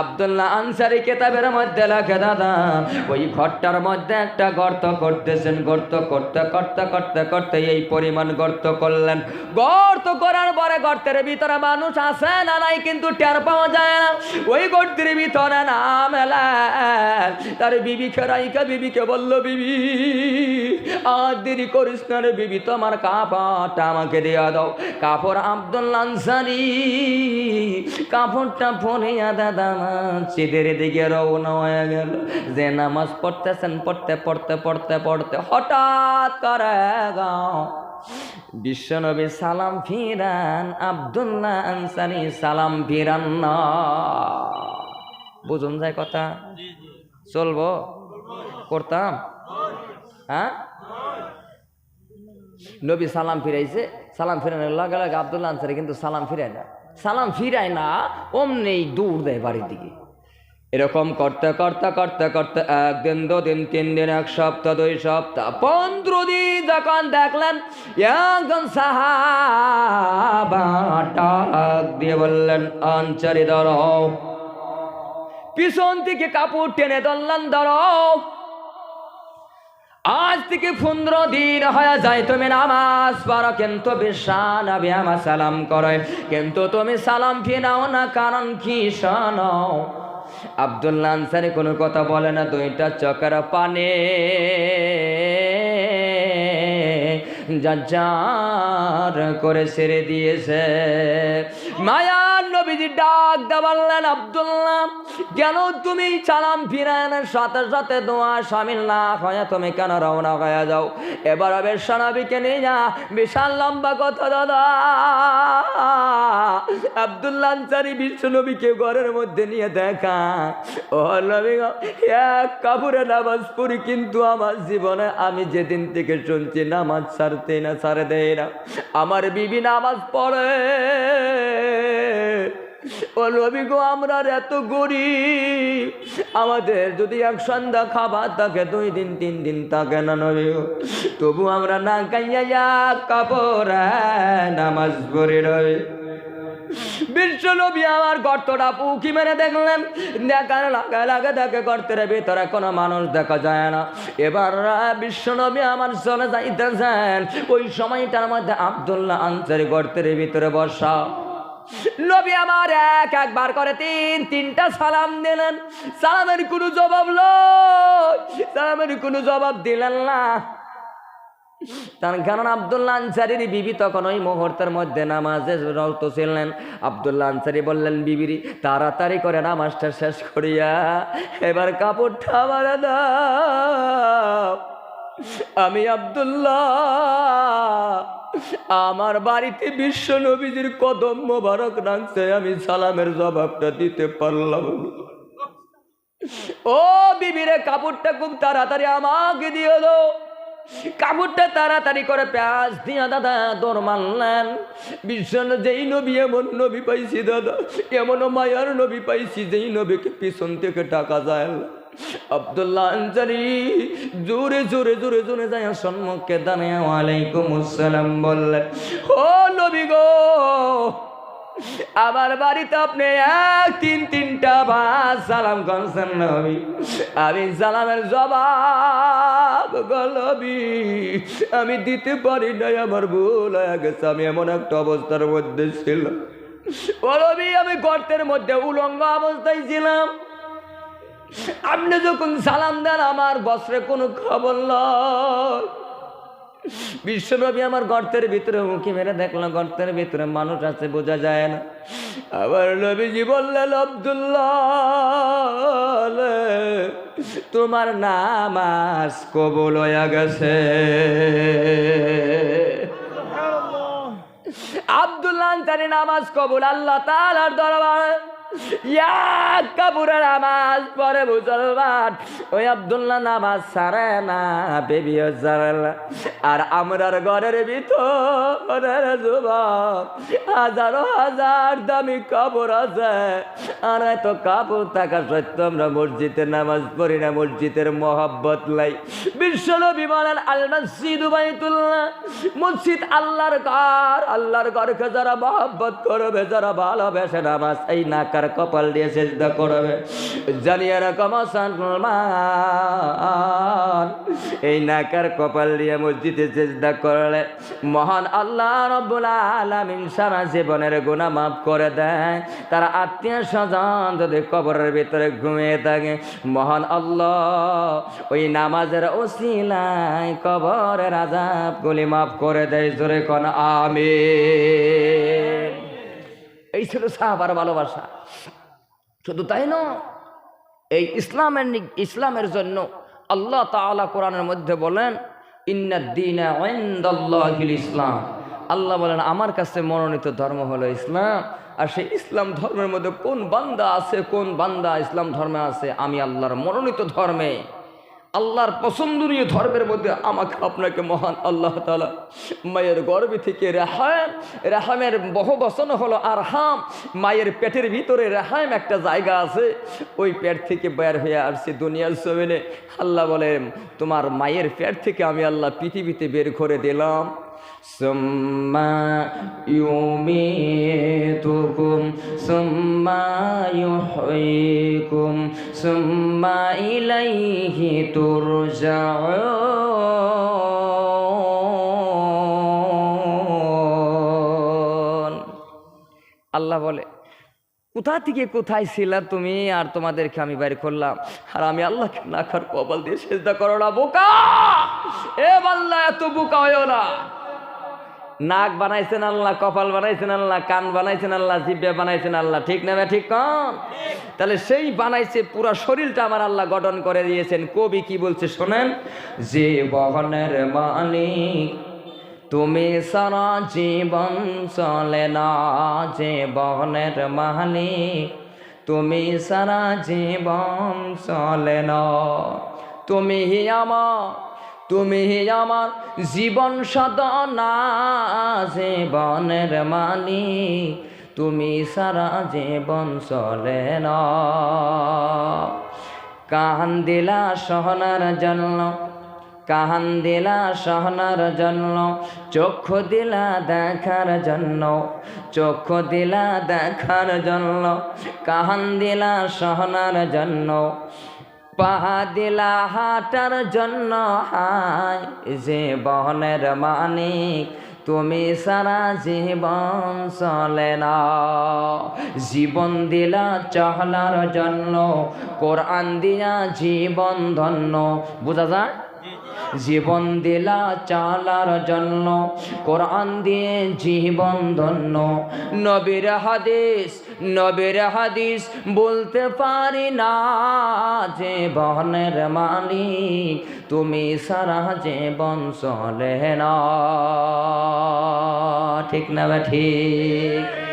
আব্দুল্লাহ আনসারি কেতাবের মধ্যে লেখে, দাদা, ওই ঘরটার মধ্যে একটা গর্ত করতেছেন, গর্ত করতে করতে করতে করতে এই পরিমাণ গর্ত করলেন। গর্ত করার পরে গর্তের ভিতরে মানুষ আসে না নাই কিন্তু টের পাওয়া যায় না। ওই গর্তের ভিতরে নাম এলেন। তার বিবি খেরাইকা বিবিকে বলল, বিবি, আর দেরি করিস না রে বিবি, তোমার কাপড়টা আমাকে দেওয়া দাও। কাপড় আব্দুল আনসারি, কাপড়টা পরে দাদা চিদের দিকে রওনা হয়ে গেল। যে নামাজ পড়তেছেন, পড়তে পড়তে পড়তে পড়তে হঠাৎ করে গাও। বিশ্বনবী সালাম ফিরান, আব্দুল্লাহ আনসারি সালাম ফিরান না। বুঝুন যায় কথা? চলবো? করতাম? হ্যাঁ? নবী সালাম ফিরাইছে। সালাম ফিরানোর লগে লগে আব্দুল্লাহ আনসারি কিন্তু সালাম ফিরায় না। সালাম ফিরায় না অমনেই দৌড় দেয় বাড়ির দিকে। এরকম করতে করতে করতে করতে একদিন, দুদিন, তিন দিন, এক সপ্তাহ, দুই সপ্তাহ, পনেরো দিন যখন দেখলেন, একজন সাহাবা দিয়ে বললেন আনসারি ধরো। পিছন থেকে কাপড় টেনে ধরলেন, ধরো। আজ থেকে পনেরো দিন হয়ে যায়, তুমি নামাজ পড়ো, কিন্তু বিশ্বান আমি আমার সালাম করে। কিন্তু তুমি সালাম ফিরাও না, কারণ কি শোনো? আব্দুল্লাহ আনসারি কোনো কথা বলে না, দুইটা চকের পানে। যার করে ছেড়ে দিয়েছে। মায়ার নবীজি ডাক দেওয়ালেন আব্দুল্লাহ, কেন তুমি চালাম ফিরায়নের সাথে সাথে দোয়া সামিল না হয়ে তুমি কেন রওনা হয়ে যাও? এবার বেশানবীকে নিয়ে যা, বিশাল লম্বা কথা দাদা। আব্দুল্লাহ আনসারি বিশ্ব নবীকে ঘরের মধ্যে নিয়ে দেখা। ও নবী এক কাপড়ে নামাজ পড়ি, কিন্তু আমার জীবনে আমি যেদিন থেকে শুনছি নামাজ ছাড়তে না ছাড়ে দেয় না। আমার বিবি নামাজ পড়ে। ও নবী গো, আমরা এত গরিব। আমাদের যদি এক সন্ধ্যা খাবার থাকে, দুই দিন, তিন দিন থাকে না নবী তবু আমরা না কাইয়া কাপড় নামাজ পড়ে রয়ে বিশ্ব নবী, আমার গর্তটা পুকি মেরে দেখলেন। দেখার লাগে লাগে দেখে গর্তের ভিতরে কোনো মানুষ দেখা যায় না। এবার বিশ্ব নবী আমার চলে যাইতেছেন। ওই সময়টার মধ্যে আবদুল্লাহ আনসারি গর্তের ভিতরে বসা। নবী আমার এক একবার করে তিন, তিনটা সালাম দিলেন। সালামের কোনো জবাব লয়। সালামের কোনো জবাব দিলেন না। তার কারণ আবদুল্লাহ আনসারির বিবি তখন ওই মুহূর্তের মধ্যে নামাজে রত ছিলেন। আবদুল্লাহ আনসারি বললেন, বিবিরি, তাড়াতাড়ি করে নামাজটা শেষ করিয়া এবার কাপড়টা আমার দাও। আমি আবদুল্লাহ আমার বাড়িতে বিশ্ব নবীজির কদম মোবারক রাখছে আমি সালামের জবাবটা দিতে পারলাম। ও বিবিরে, কাপড়টা খুব তাড়াতাড়ি আমাকে দিয়ে দো কাপড়টা তাড়াতাড়ি করে পেঁয়াজ দিয়া দাদা দৌড় মারলেন বিশ্ব যেই নবী এমন নবী পাইছি দাদা এমন মায়ার নবী পাইছি যেই নবীকে পিছন থেকে টাকা যায়। আব্দুল্লাহ আনসারি জোরে জোরে জোরে জোরে যায় সম্মুখে দাঁড়িয়ে ওয়ালাইকুম আসসালাম বললেন, ও নবী গো, আমার বাড়িতে আপনি এক, তিন, তিনটা বাস সালাম করছেন নবী। আমি সালামের জবাব গলবি আমি দিতে পারি নাই, আমার ভুল হয়ে গেছে, আমি এমন একটা অবস্থার মধ্যে ছিলাম। বলবি আমি গর্তের মধ্যে উলঙ্গ অবস্থায় ছিলাম। আপনি যখন সালাম দেন আমার বস্ত্রে কোনো খবর নয় বিশ্বনবী আমার গর্তের ভিতরে উঁকি মেরে দেখলাম গর্তের ভিতরে মানুষ আছে বোঝা যায় না। আবার নবীজি বললেন আব্দুল্লাহ তোমার নাম নামাজ কবুল হয়ে গেছে। আব্দুল্লাহ তারি নামাজ কবুল আল্লাহ তালার দরবারে। এক কাপুরের নামাজ পরে মুসলমান। ওই আব্দুল্লাহ নামাজ সারে না না আর আমরার ঘরের ভিতরের যুবক, হাজারো হাজার দামি কাপড় আছে। আর এত কাপড় থাকা সত্ত্বেও আমরা মসজিদের নামাজ পড়ি না, মসজিদের মহাব্বত লাই। বিশ্বনবী বলেন আল মসজিদ বাইতুল্লাহ। মসজিদ আল্লাহর ঘর, আল্লাহর ঘরকে যারা মহাব্বত করবে, যারা ভালোবেসে নামাজ এই নাকার নাকার কপাল দিয়ে চেষ্টা করবে। জানিয়ে রাখো এই নাকার কপাল দিয়ে মসজিদে চেষ্টা করলে মহান আল্লাহ রব্বুল আলামিন সারা জীবনের গুনাহ মাফ করে দেয়। তারা আত্মীয় স্বজন যদি কবরের ভিতরে ঘুমিয়ে থাকে, মহান আল্লাহ ওই নামাজের ওসিলায় কবরের আজাবগুলি মাফ করে দেয়। জোরে কোন আমিন। এই ছিল সাহাবার ভালোবাসা। শুধু তাই নয়, এই ইসলামের ইসলামের জন্য আল্লাহ তাআলা কোরআনের মধ্যে বলেন ইসলাম। আল্লাহ বলেন, আমার কাছে মনোনীত ধর্ম হলো ইসলাম। আর সেই ইসলাম ধর্মের মধ্যে কোন বান্দা আছে, কোন বান্দা ইসলাম ধর্মে আছে? আমি আল্লাহর মনোনীত ধর্মে। আল্লাহর পছন্দনীয় ধর্মের মধ্যে আমাকে আপনাকে মহান আল্লাহ তালা মায়ের গর্বে থেকে রেহাম রেহামের বহু বচন হলো আরহাম মায়ের পেটের ভিতরে রেহাম একটা জায়গা আছে ওই পেট থেকে বের হয়ে আসছে দুনিয়ার জমিনে আল্লাহ বলেন তোমার মায়ের পেট থেকে আমি আল্লাহ পৃথিবীতে বের করে দিলাম ثم يميتكم ثم يحييكم ثم আল্লাহ বলে, কোথা থেকে কোথায় ছিলাম তুমি আর তোমাদেরকে আমি বাইরে করলাম? আর আমি আল্লাহকে না খার কবল দিয়ে সেজদা করো না, বোকা! এ বাল্লা, এত বোকা হয়েও না। নাক বানাইছেন আল্লাহ, কপাল বানাইছেন আল্লাহ, কান বানাইছেন আল্লাহ, জিব্বে বানাইছেন আল্লাহ। ঠিক না ঠিক কন? তাহলে সেই বানাইছে, পুরো শরীরটা আমার আল্লাহ গঠন করে দিয়েছেন। কবি কি বলছে শোনেন? যে বহনের মালিক, তুমি সারা জীবন চলে না। যে বহনের মালিক, তুমি সারা জীবন চলে না। তুমি আমার তুমি আমার জীবন সদনা জীবনের মানি তুমি সারা জীবন চলে না। কাহান দিলা সহনার জন্য কাহান দিলা সহনার জন্য চক্ষু দিলা দেখার জন্য চক্ষু দিলা দেখার জন্য কাহান দিলা সহনার জন্য পাহা হাটার জন্য হাই, যে বহনের মানিক তুমি সারা জীবন চলে না জীবন দিলা চহলার জন্য, কোরআন দিয়া জীবন ধন্য। বোঝা যায়? জীবন দিলা চালার জন্য, কোরআন দিয়ে জীবন ধন্য। নবীর হাদিস নবীর হাদিস বলতে পারি না যে বনের মালিক তুমি সারা যে চলে না ঠিক না ঠিক?